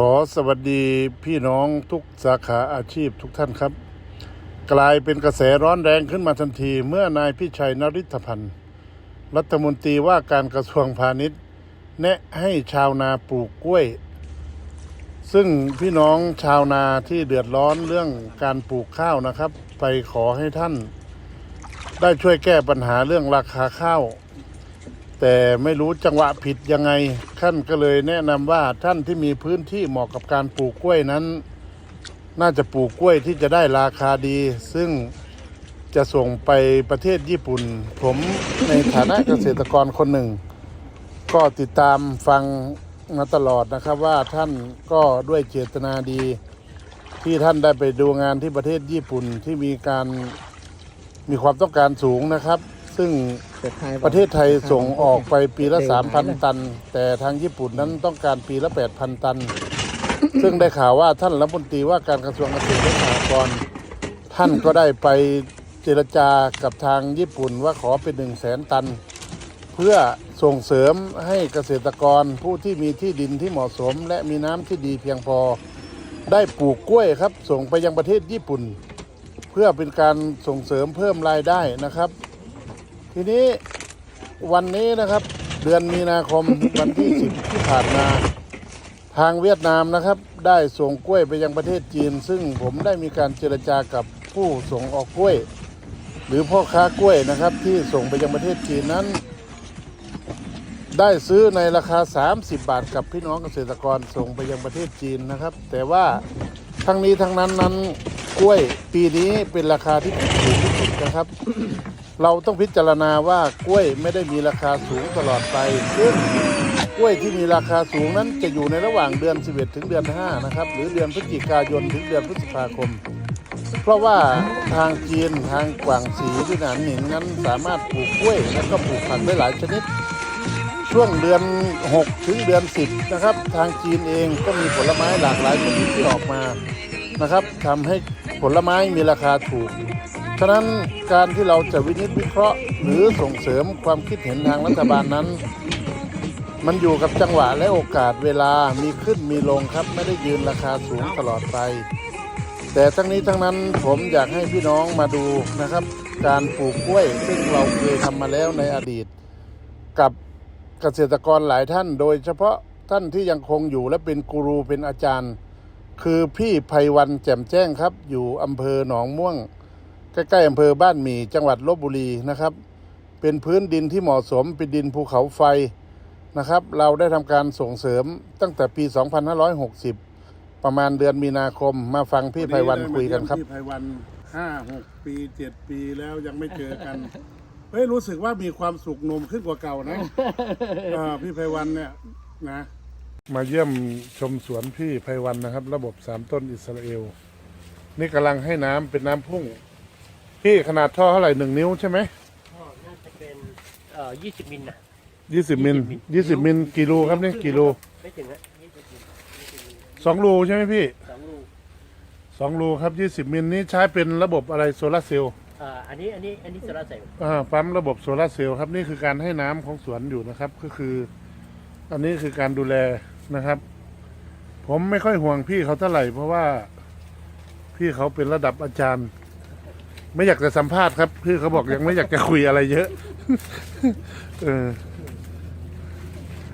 ขอสวัสดีพี่น้องทุกสาขาอาชีพทุกท่านครับ กลายเป็นกระแสร้อนแรงขึ้นมาทันที เมื่อนายพิชัยนริธพันธ์ รัฐมนตรีว่าการกระทรวงพาณิชย์ แนะให้ชาวนาปลูกกล้วย ซึ่งพี่น้องชาวนาที่เดือดร้อนเรื่องการปลูกข้าวนะครับ ไปขอให้ท่าน ได้ช่วยแก้ปัญหาเรื่องราคาข้าว แต่ไม่รู้จังหวะผิดยังไงท่านก็เลยแนะนำว่าท่านที่มีพื้นที่เหมาะกับการปลูกกล้วยนั้น น่าจะปลูกกล้วยที่จะได้ราคาดี ซึ่งจะส่งไปประเทศญี่ปุ่น ผมในฐานะเกษตรกรคนหนึ่ง ก็ติดตามฟังมาตลอดนะครับว่าท่านก็ด้วยเจตนาดี ที่ท่านได้ไปดูงานที่ประเทศญี่ปุ่นที่มีการมีความต้องการสูงนะครับ ซึ่ง ประเทศไทยส่งออกไปปีละ 3,000 ตัน แต่ทางญี่ปุ่นนั้นต้องการปีละ 8,000 ตัน ซึ่งได้ข่าวว่าท่านรัฐมนตรีว่าการกระทรวงเกษตรและสหกรณ์ท่านก็ได้ไปเจรจากับทางญี่ปุ่นว่าขอเป็น1 0 0 0 0แสนตัน เพื่อส่งเสริมให้เกษตรกรผู้ที่มีที่ดินที่เหมาะสม และมีน้ำที่ดีเพียงพอ ได้ปลูกกล้วยครับ ส่งไปยังประเทศญี่ปุ่น เพื่อเป็นการส่งเสริมเพิ่มรายได้นะครับ ทีนี้วันนี้นะครับ เดือนมีนาคม วันที่10ที่ผ่านมา ทางเวียดนามนะครับ ได้ส่งกล้วยไปยังประเทศจีน ซึ่งผมได้มีการเจรจากับผู้ส่งออกกล้วย หรือพ่อค้ากล้วยนะครับ ที่ส่งไปยังประเทศจีนนั้น ได้ซื้อในราคา 30 บาทกับพี่น้องเกษตรกรส่งไปยังประเทศจีนนะครับ แต่ว่าทั้งนี้ทั้งนั้นนั้นกล้วยปีนี้เป็นราคาที่ถูกที่สุดนะครับ เราต้องพิจารณาว่ากล้วยไม่ได้มีราคาสูงตลอดไปซึ่งกล้วยที่มีราคาสูงนั้นจะอยู่ในระหว่างเดือน 11 ถึงเดือน 5 นะครับ หรือเดือนพฤศจิกายนถึงเดือนพฤษภาคม เพราะว่าทางจีนทางกวางสีที่หนานหนิงนั้นสามารถปลูกกล้วยและก็ปลูกผักได้หลายชนิด ช่วงเดือน 6 ถึงเดือน 10 นะครับ ทางจีนเองก็มีผลไม้หลากหลายชนิดที่ออกมานะครับทำให้ผลไม้มีราคาถูก ฉะนั้นการที่เราจะวินิจวิเคราะห์หรือส่งเสริมความคิดเห็นทางรัฐบาลนั้น มันอยู่กับจังหวะและโอกาสเวลามีขึ้นมีลงครับ ไม่ได้ยืนราคาสูงตลอดไป แต่ทั้งนี้ทั้งนั้นผมอยากให้พี่น้องมาดูนะครับ การปลูกกล้วยซึ่งเราเคยทำมาแล้วในอดีต กับเกษตรกรหลายท่าน โดยเฉพาะท่านที่ยังคงอยู่และเป็นกูรูเป็นอาจารย์ คือพี่ไพวันแจ่มแจ้งครับ อยู่อำเภอหนองม่วง ใกล้ๆอำเภอบ้านหมี่จังหวัดลบบุรีนะครับ เป็นพื้นดินที่เหมาะสมเป็นดินภูเขาไฟนะครับ เราได้ทำการส่งเสริมตั้งแต่ปี 2560 ประมาณเดือนมีนาคมมาฟังพี่ไพวันคุยกันครับ พี่ไพวันห้าหกปีเจ็ดปีแล้วยังไม่เจอกัน เฮ้ยรู้สึกว่ามีความสุขหนมขึ้นกว่าเก่านะอ่าพี่ไพวันเนี่ยนะ มาเยี่ยมชมสวนพี่ไพวันนะครับ ระบบสามต้นอิสราเอล นี่กำลังให้น้ำเป็นน้ำพุ่ง พี่ขนาดท่อเท่าไหร่หนึ่งนิ้วใช่ไหมก็น่าจะเป็นเอ่อยี่สิบมิลนะ ยี่สิบมิลยี่สิบมิลกี่รูครับนี่กี่รูไม่ถึงอะยี่สิบมิลยี่สิบมิลสองรูใช่ไหมพี่สองลูกสองรูครับยี่สิบมิลนี้ใช้เป็นระบบอะไรโซลาร์เซลล์อ่าอันนี้อันนี้อันนี้โซลาร์เซลล์อ่าปั๊มระบบโซลาร์เซลล์ครับนี่คือการให้น้ำของสวนอยู่นะครับ ก็คือ อันนี้คือการดูแลนะครับ ผมไม่ค่อยห่วงพี่เขาเท่าไหร่ เพราะว่าพี่เขาเป็นระดับอาจารย์ ไม่อยากจะสัมภาษณ์ครับพี่เขาบอกยังไม่อยากจะคุยอะไรเยอะ เออ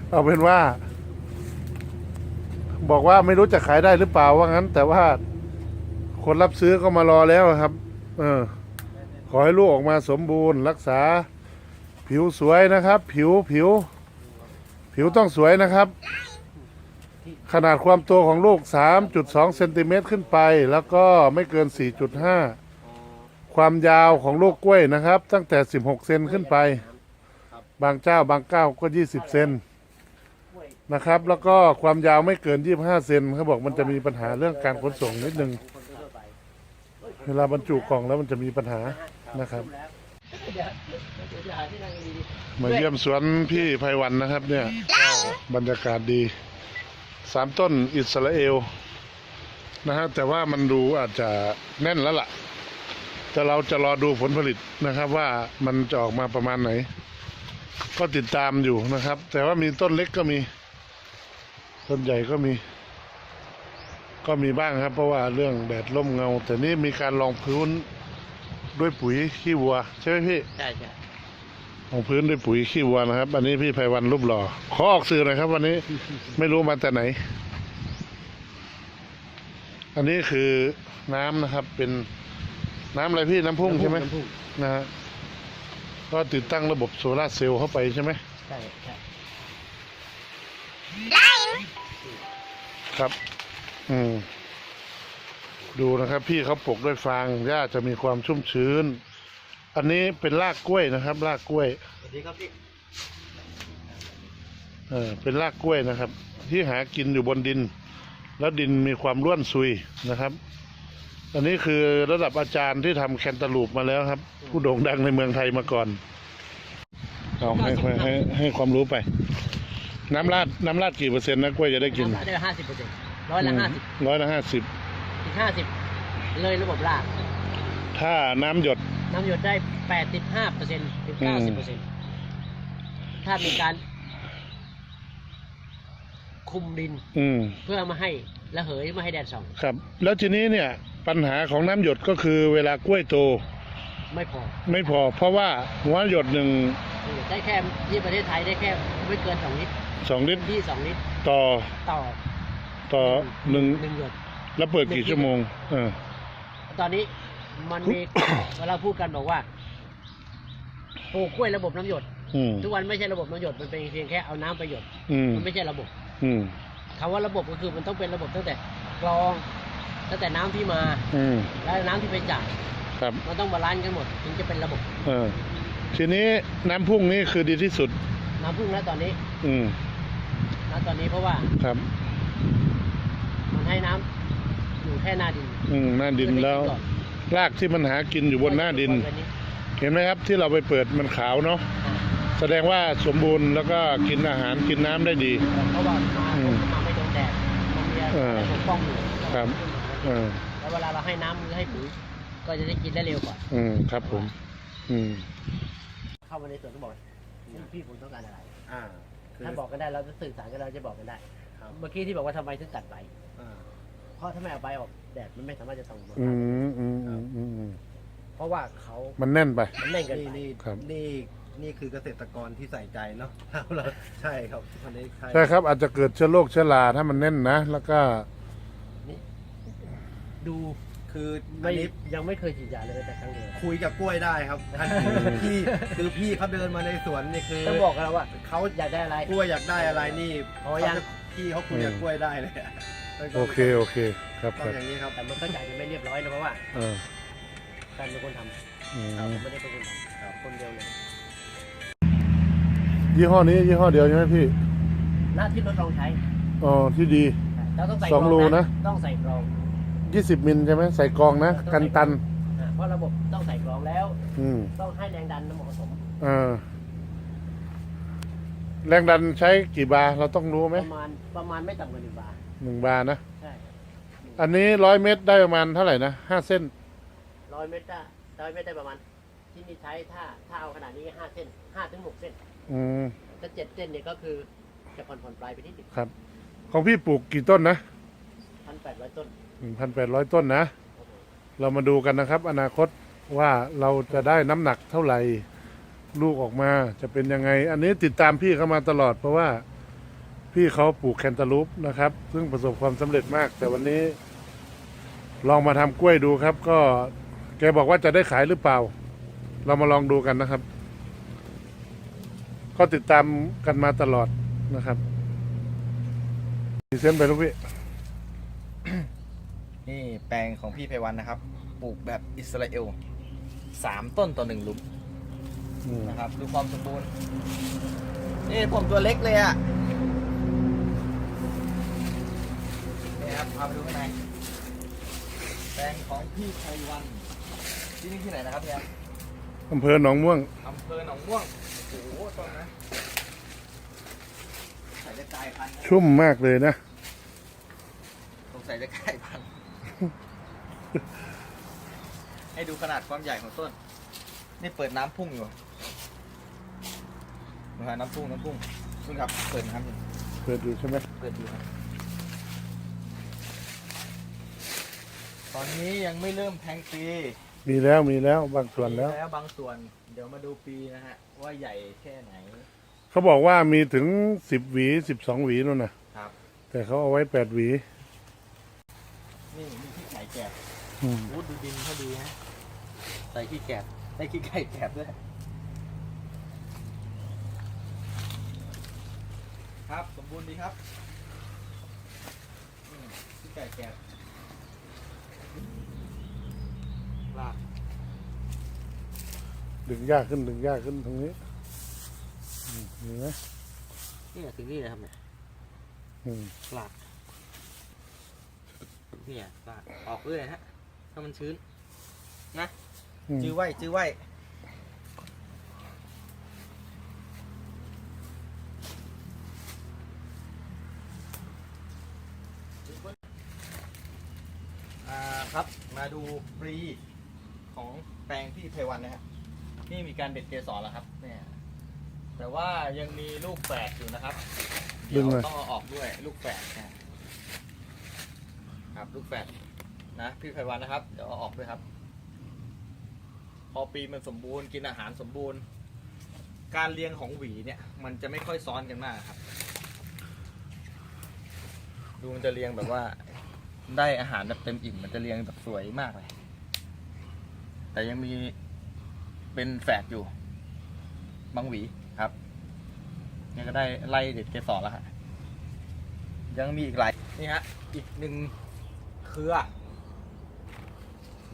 เอาเป็นว่า บอกว่าไม่รู้จะขายได้หรือเปล่าว่างั้น แต่ว่าคนรับซื้อก็มารอแล้วครับ เออ ขอให้ลูกออกมาสมบูรณ์ รักษา ผิวสวยนะครับ ผิวผิว ผิวต้องสวยนะครับ ขนาดความโตของลูก 3.2เซนติเมตรขึ้นไป แล้วก็ไม่เกิน 4.5 ความยาวของลูกกล้วยนะครับ ตั้งแต่ 16 เซนขึ้นไป บางเจ้าบางเก้าก็ 20 เซนนะครับ แล้วก็ความยาวไม่เกิน 25 เซนเขาบอกมันจะมีปัญหาเรื่องการขนส่งนิดนึงทั่วไปเวลาบรรจุกล่องแล้วมันจะมีปัญหานะครับแล้วเดี๋ยวเดี๋ยวจะหาที่นั่งดีมาเยี่ยมสวนพี่ไพวันนะครับเนี่ยบรรยากาศดีสามต้นอิสราเอลนะฮะแต่ว่ามันดูอาจจะแน่นแล้วล่ะ แต่เราจะรอดูผลผลิตนะครับ ว่ามันจะออกมาประมาณไหน ก็ติดตามอยู่นะครับ แต่ว่ามีต้นเล็กก็มี ต้นใหญ่ก็มี ก็มีบ้างครับ เพราะว่าเรื่องแดดร่มเงา แต่นี่มีการรองพื้นด้วยปุ๋ยขี้วัว ใช่ไหมพี่ใช่ใช่รองพื้นด้วยปุ๋ยขี้วัวนะครับ อันนี้พี่ไพวันรูปหล่อขอออกสื่อหน่อยครับ วันนี้ไม่รู้มาแต่ไหน อันนี้คือน้ำนะครับเป็น น้ำอะไรพี่น้ำพุ่งใช่ไหมน้ำพุ่งนะฮะก็ติดตั้งระบบโซลาร์เซลล์เข้าไปใช่ไหมใช่ใช่ครับ อืม ดูนะครับ พี่เขาปลูกด้วยฟางหญ้าจะมีความชุ่มชื้น อันนี้เป็นรากกล้วยนะครับ รากกล้วย สวัสดีครับพี่เออเป็นรากกล้วยนะครับ ที่หากินอยู่บนดิน แล้วดินมีความร่วนซุยนะครับ อันนี้คือระดับอาจารย์ที่ทำแคนตาลูปมาแล้วครับ ผู้โด่งดังในเมืองไทยมาก่อนเอาให้ให้ให้ให้ความรู้ไป น้ำราดน้ำราดกี่เปอร์เซ็นต์นะกล้วยจะได้กินน้ำได้ห้าสิบเปอร์เซ็นต์ร้อยละห้าสิบร้อยละห้าสิบอีกห้าสิบเลยระบบรากถ้าน้ำหยด น้ำหยดได้แปดสิบห้าเปอร์เซ็นต์ถึงเก้าสิบเปอร์เซ็นต์ถ้ามีการคุมดิน อืม เพื่อไม่ให้ระเหยไม่ให้แดดส่อง ครับ แล้วทีนี้เนี่ย ปัญหาของน้ำหยดก็คือเวลากล้วยโตไม่พอไม่พอ เพราะว่าหัวหยดหนึ่งได้แค่ที่ประเทศไทยได้แค่ไม่เกินสองลิตรสองลิตรที่สองลิตรต่อต่อต่อหนึ่งหนึ่งหยดแล้วเปิดกี่ชั่วโมงเออตอนนี้มันมีเวลาพูดกันบอกว่าปลูกกล้วยระบบน้ำหยดอืมทุกวันไม่ใช่ระบบน้ำหยดมันเป็นเพียงแค่เอาน้ำไปหยดอืมมันไม่ใช่ระบบอืมคำว่าระบบก็คือมันต้องเป็นระบบตั้งแต่กรอง ตั้งแต่น้ำที่มาอืมและน้ำที่ไปจ่ายครับมันต้องบาลานซ์กันหมด ถึงจะเป็นระบบเออทีนี้น้ำพุ่งนี่คือดีที่สุด น้ำพุ่งนะตอนนี้อืมนะตอนนี้เพราะว่าครับ มันให้น้ำอยู่แค่หน้าดินอืมหน้าดินแล้วก่อนรากที่มันหากินอยู่บนหน้าดินก่อนี้เห็นไหมครับที่เราไปเปิดมันขาวเนาะอ่าแสดงว่าสมบูรณ์แล้วก็กินอาหารกินน้ำได้ดี เพราะว่ามาอืมมาไม่โดนแดดมันมีเอออะไรปกป้องอยู่ครับเออแล้วเวลาเราให้น้ำหรือให้ปุ๋ยก็จะได้กินได้เร็วกว่า อืมครับผม อืม เข้ามาในสวนก็บอกนี่พี่ผมต้องการอะไร อ่าคือถ้าบอกกันได้เราจะสื่อสารกันเราจะบอกกันได้ ครับเมื่อกี้ที่บอกว่าทำไมถึงตัดใบ อ่า เพราะถ้าไม่เอาใบออกแดดมันไม่สามารถจะส่องลงอืมามอืมอืมอืมอืมเพราะว่าเขามันแน่นไป มันแน่นเกินนี่ไปนี่ครับ นี่นี่คือเกษตรกรที่ใส่ใจเนาะเราใช่ครับวันนี้ใช่ใช่ครับอาจจะเกิดเชื้อโรคเชื้อราถ้ามันแน่นนะ แล้วก็ ดูคืออัไม่นนี้ยังไม่เคยฉีดยาเลยแต่ครั้งเดียวคุยกับกล้วยได้ครับท่านพี่คือพี่เขาเดินมาในสวนนี่คือต้องบอกกันแล้วว่าเขาอยากได้อะไร กล้วยอยากได้อะไรนี่พอยังเขาจะพี่เขาคุยกับกล้วยได้เลยะโอเค โอเค ครับคต้องรับอย่างนี้ครับ แต่มันก็จ่ายจะไม่เรียบร้อยนะเพราะว่าเออแฟนเป็นคนทำอืมผมไม่ได้เป็นคนทำครับคนเดียวเลยยี่ห้อนี้ยี่ห้อเดียวใช่ไหมพี่หน้าที่รถลองใช้อ๋อที่ดี เราต้องใส่สองกรรูนะ ต้องใส่กรอง 20 มิลใช่ไหมใส่กรองนะ กันตัน อ่าเพราะระบบต้องใส่กรองแล้ว อืมต้องให้แรงดันเหมาะสมเออแรงดันใช้กี่บาร์เราต้องรู้ไหมประมาณประมาณไม่ต่ำกว่าหนึ่งบาทหนึ่งบาร์นะ ใช่อันนี้ร้อยเมตรได้ประมาณเท่าไหร่นะห้าเส้นร้อยเมตรได้ร้อยเมตรได้ประมาณ ที่นี่ใช้ถ้าถ้าเอาขนาดนี้ห้าเส้นห้าถึงหกเส้นอืมถ้าเจ็ดเส้นเนี่ยก็คือจะผ่อนผ่อนปลายไปนิดหนึ่งครับ ของพี่ปลูกกี่ต้นนะ พันแปดร้อยต้นหนึ่งพันแปดร้อยต้นนะ เรามาดูกันนะครับ อนาคตว่าเราจะได้น้ำหนักเท่าไหร่ ลูกออกมาจะเป็นยังไง อันนี้ติดตามพี่เขามาตลอด เพราะว่าพี่เขาปลูกแคนตาลูปนะครับ ซึ่งประสบความสำเร็จมาก แต่วันนี้ ลองมาทำกล้วยดูครับ ก็แกบอกว่าจะได้ขายหรือเปล่า เรามาลองดูกันนะครับ ก็ติดตามกันมาตลอดนะครับดีเส้นไปลูกพี่ นี่แปลงของพี่ไพวันนะครับ ปลูกแบบอิสราเอลสามต้นต่อหนึ่งหลุมอืมนะครับ ดูความสมบูรณ์ นี่ผมตัวเล็กเลยอะ่ะนี่ครับเอาไปดูข้างในแปลงของพี่ไพวันที่นี่ที่ไหนนะครับเนี่ยอำเภอหนองม่วง อำเภอหนองม่วงโอ้โหต้นนะใส่จะกลายพันธุ์นะ ชุ่มมากเลยนะส งสัยจะกลายพันธุ์ให้ดูขนาดความใหญ่ของต้น นี่เปิดน้ำพุ่งอยู่นะฮะน้ำพุ่งน้ำพุ่งคุณครับ เปิดน้ำอยู่เปิดดูใช่ไหมเปิดดูครับ ตอนนี้ยังไม่เริ่มแทงปีมีแล้วมีแล้วบางส่วนแล้ว มีแล้วบางส่วน เดี๋ยวมาดูปีนะฮะ ว่าใหญ่แค่ไหน เขาบอกว่ามีถึงสิบหวีสิบสองหวีนู่นนะครับ แต่เขาเอาไว้แปดหวี นี่มีขี้ไก่แกะอืมอู้ดูดินเขาดีฮะใส่ขี้แกะใส่ขี้ไก่แกะด้วย ครับสมบูรณ์ดีครับอืมขี้ไก่แกะลากดึงยากขึ้นดึงยากขึ้นตรงนี้อืมเห็นไหมนี่ถึงนี่นะครับเนี่ยอืมหลาก เนี่ยหลากออกเลยฮะถ้ามันชื้นอืม จื้อไว้จื้อไว้อ่าครับมาดูปรีของแปลงที่ไพวันนะฮะนี่มีการเด็ดเกสรแล้วครับเนี่ยแต่ว่ายังมีลูกแฝดอยู่นะครับ เดี๋ยวต้องเอาออกด้วยลูกแฝดนะ ครับ ลูกแฝดนะพี่ไพวันนะครับ เดี๋ยวเอาออกด้วยครับ พอปีมันสมบูรณ์กินอาหารสมบูรณ์ การเรียงของหวีเนี่ย มันจะไม่ค่อยซ้อนกันมากครับ ดูมันจะเรียงแบบว่า ได้อาหารแบบเต็มอิ่มมันจะเรียงแบบสวยมากเลย แต่ยังมีเป็นแฝดอยู่ บางหวีครับนี่ก็ได้ไล่เด็ดเกสรแล้วฮะยังมีอีกหลายนี่ฮะอีกหนึ่ง เครือ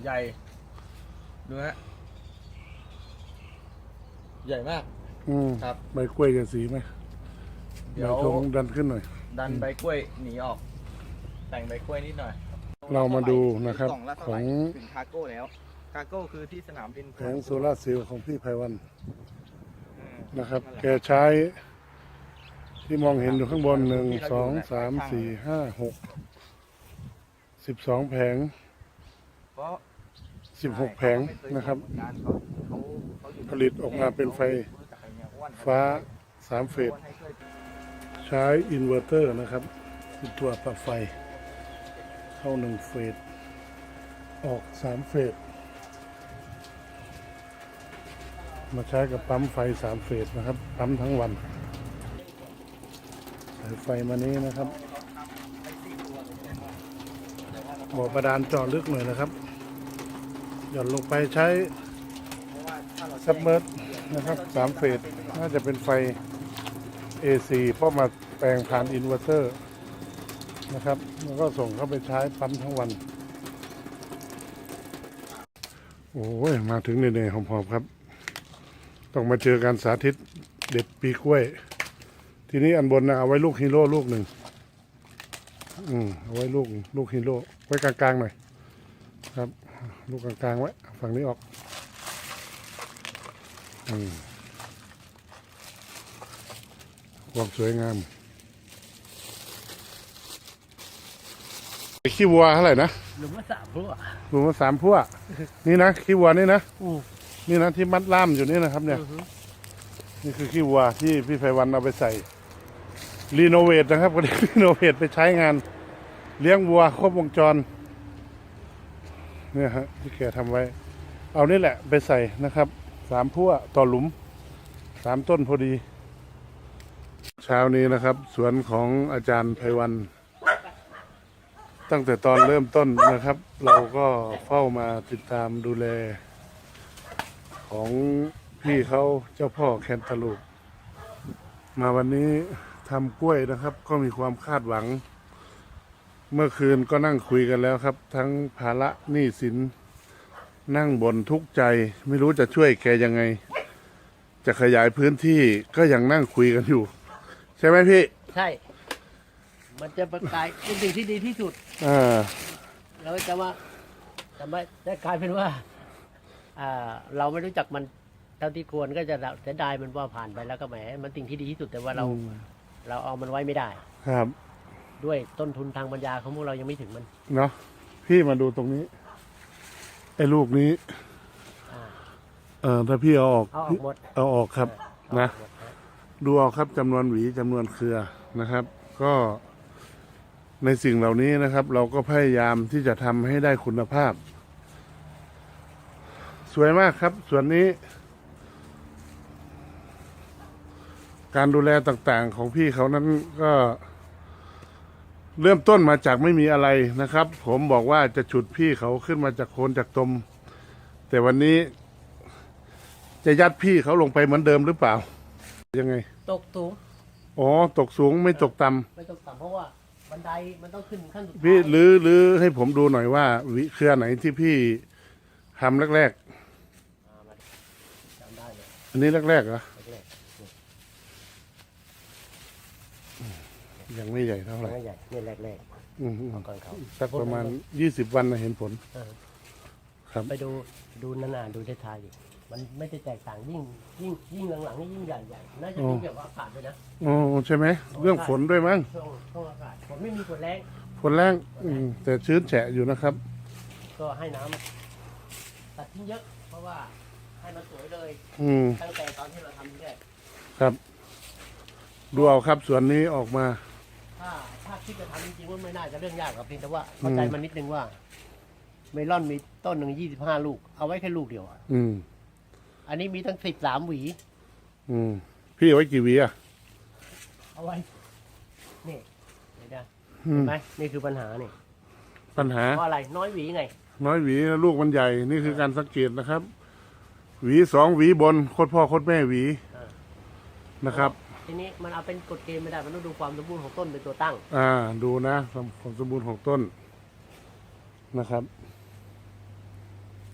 ใหญ่ ดูฮะ ใหญ่มาก อืมครับ ใบกล้วยจะสีไหมเดี๋ยวใบชงดันขึ้นหน่อย ดันใบกล้วยหนีออก แต่งใบกล้วยนิดหน่อยเรามาดูนะครับกล่องละเท่าไหร่ของถึงคาร์โก้แล้วคาร์โก้คือที่สนามบินแผงโซลาร์เซลล์ของพี่ไพวันอืมนะครับนั่นแกหละใช้ที่มองเห็นอยู่ข้างบนหนึ่งสองสามสี่ห้าหก สิบสองแผงเพราะสิบหกแผงนะครับการเขาเขาเขาอยู่ผลิตออกมาเป็นไฟฟ้าสามเฟสใช้อินเวอร์เตอร์นะครับคือตัวปรับไฟ เข้าหนึ่งเฟสออกสามเฟสมาใช้กับปั๊มไฟสามเฟสนะครับ ปั๊มทั้งวันสายไฟมานี้นะครับ บ่อบาดาลเจาะลึกหน่อยนะครับ หย่อนลงไปใช้ซับเมอร์นะครับสามเฟสน่าจะเป็นไฟ AC เพราะมาแปลงผ่านอินเวอร์เตอร์นะครับแล้วก็ส่งเข้าไปใช้ปั๊มทั้งวัน โอ้ย มาถึงเหนื่อยๆหอมๆครับ ต้องมาเจอการสาธิตเด็ดปีกล้วย ทีนี้อันบนนะเอาไว้ลูกฮีโร่ลูกหนึ่ง อืมเอาไว้ลูกลูกฮีโร่ ไว้กลางๆหน่อยครับลูกกลางๆไว้ฝั่งนี้ออกอืมความสวยงามขี้วัวเท่าไหร่นะหรือว่าสามพวกรวมมาสามพวกนี่นะขี้วัวนี่นะอือนี่นะที่มัดล่ามอยู่นี่นะครับ เนี่ยนี่คือขี้วัวที่พี่ไพวันเอาไปใส่รีโนเวทนะครับก็ได้รีโนเวทไปใช้งาน เลี้ยงวัวครบวงจรเนี่ยฮะที่แกทำไว้ เอานี่แหละไปใส่นะครับสามพั่วต่อหลุมสามต้นพอดี เช้านี้นะครับ สวนของอาจารย์ไพวัน ตั้งแต่ตอนเริ่มต้นนะครับ เราก็เฝ้ามาติดตามดูแล ของพี่เขาเจ้าพ่อแคนตาลูปมาวันนี้ทำกล้วยนะครับ ก็มีความคาดหวัง เมื่อคืนก็นั่งคุยกันแล้วครับ ทั้งภาระหนี้สินนั่งบนทุกข์ใจ ไม่รู้จะช่วยแกยังไง จะขยายพื้นที่ก็ยังนั่งคุยกันอยู่ ใช่ไหมพี่ ใช่ มันจะประกายเป็นสิ่งที่ดีที่สุดอ่าเราจะว่าจะไม่จะกลายเป็นว่า อ่า เราไม่รู้จักมันเท่าที่ควรก็จะเสียดายมันว่าผ่านไปแล้วก็แหมมันสิ่งที่ดีที่สุดแต่ว่าเราอืมเราเอามันไว้ไม่ได้ ครับ ด้วยต้นทุนทางปัญญาของพวกเรายังไม่ถึงมันเนาะพี่มาดูตรงนี้ ไอ้ลูกนี้ อ่าเออถ้าพี่เอาออกเอาออกหมดเอาออกครับเอานะออกหมดดูเอาครับจำนวนหวีจำนวนเครือนะครับ ก็ในสิ่งเหล่านี้นะครับ เราก็พยายามที่จะทำให้ได้คุณภาพ สวยมากครับ ส่วนนี้ การดูแลต่างๆของพี่เขานั้นก็ เริ่มต้นมาจากไม่มีอะไรนะครับ ผมบอกว่าจะฉุดพี่เขาขึ้นมาจากโคนจากตม แต่วันนี้ จะยัดพี่เขาลงไปเหมือนเดิมหรือเปล่า ยังไง ตกสูงอ๋อ ตกสูงไม่ตกต่ำไม่ต้องต่ำเพราะว่าบันไดมันต้องขึ้นขั้นสุดท้ายพี่หรือหรือให้ผมดูหน่อยว่า วิเครือไหนที่พี่ทำแรกอ่ามาจำได้เลย ๆ อันนี้แรกๆเหรอ แรก ยังไม่ใหญ่เท่าๆไหร่ไม่ใหญ่เนี่ยแรกแรกอืมๆเอาก่อนเขาสักประมาณยี่สิบวันนะเห็นผลเออครับ ไปดูดูนานๆดูท้ายๆดิมันไม่ได้แตกต่างยิ่งยิ่งยิ่งหลังๆนี่ยิ่งใหญ่ใหญ่น่าจะเป็นแบบว่าอากาศด้วยนะอ๋อใช่ไหม เรื่องฝนด้วยมั้ง ช่วงช่วงอากาศฝนไม่มีฝนแรงฝนแรงอืมแต่ชื้นแฉะอยู่นะครับ ก็ให้น้ำตัดทิ้งเยอะ เพราะว่าให้มันสวยเลย อืมตั้งแต่ตอนที่เราทำที่แรกครับ ดูเอาครับส่วนนี้ออกมา ถ้าถ้าคิดจะทำจริงๆว่าไม่น่าจะเรื่องยากครับเพียงแต่ว่าเข้าใจมันนิดนึงว่า เมลอนมีต้นหนึ่งยี่สิบห้าลูก เอาไว้แค่ลูกเดียวอะอืม อันนี้มีทั้งสิบสามหวี อืม พี่เอาไว้กี่หวีอะ เอาไว้ นี่เห็นไหมอืเห็มนไหมนี่คือปัญหานี่ปัญหา เพราะอะไรน้อยหวีไง น้อยหวีนะลูกมันใหญ่ นี่คือการสังเกตนะครับ หวีสองหวีบนโคตรพ่อโคตรแม่หวีอ่านะครับ ทีนี้มันเอาเป็นกฎเกณฑ์ไม่ได้มันต้องดูความสมบูรณ์ของต้นเป็นตัวตั้ง อ่า ดูนะความสมบูรณ์ของต้นนะครับ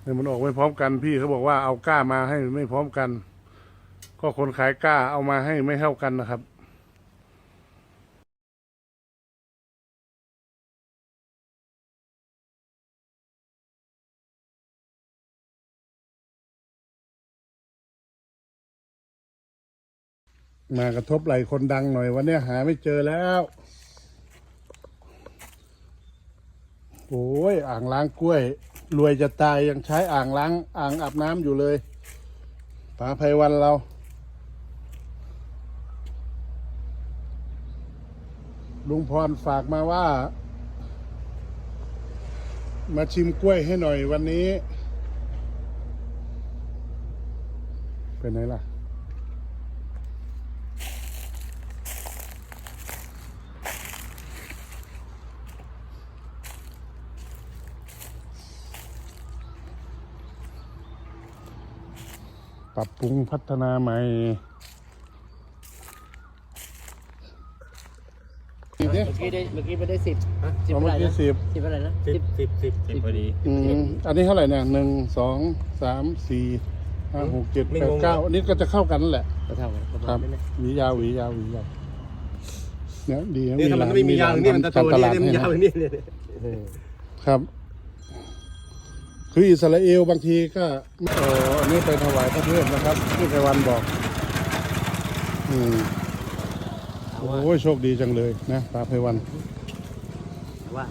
เนี่ยมันออกไม่พร้อมกันพี่เขาบอกว่าเอาก้ามาให้ไม่พร้อมกัน ก็คนขายก้าเอามาให้ไม่เท่ากันนะครับ มากระทบไหลคนดังหน่อยวันนี้หาไม่เจอแล้วโอ้ยอ่างล้างกล้วย รวยจะตายยังใช้อ่างล้าง อ่างอาบน้ำอยู่เลยป๋าไพวันเรา ลุงพรฝากมาว่า มาชิมกล้วยให้หน่อยวันนี้ เป็นไงล่ะ ปรับปรุงพัฒนาใหม่เมื่อกี้ได้เมื่อกี้ไปได้สิบสิบเอาอะเมื่ไรอกี้นะสิบสิบอะไรนะสิบสิบสิบสิบพอดี อืมอันนี้เท่าไหร่เนี่ยหนึ่งสองสามสี่ห้าหกเจ็ดไม่แปดงงเก้าอันนี้ก็จะเข้ากันนั่นแหละก็เท่ากันประครัมาบณนั้นนะหวียาวหวียาวหวียาวเนี่ยดีะเนี่ยถ้ามันร้ไม่มียาวอย่างนี้มันจะโตตเนี่ยลาดเนี่ยมันให้ยาวนะอย่างนี้เนี่ยเออครับ คืออิสราเอลบางทีก็เอออันนี้ไปถวายพระเพื่อนนะครับที่ไพวันบอก อืมโอ้ยโชคดีจังเลยนะตาไพวัน ว่า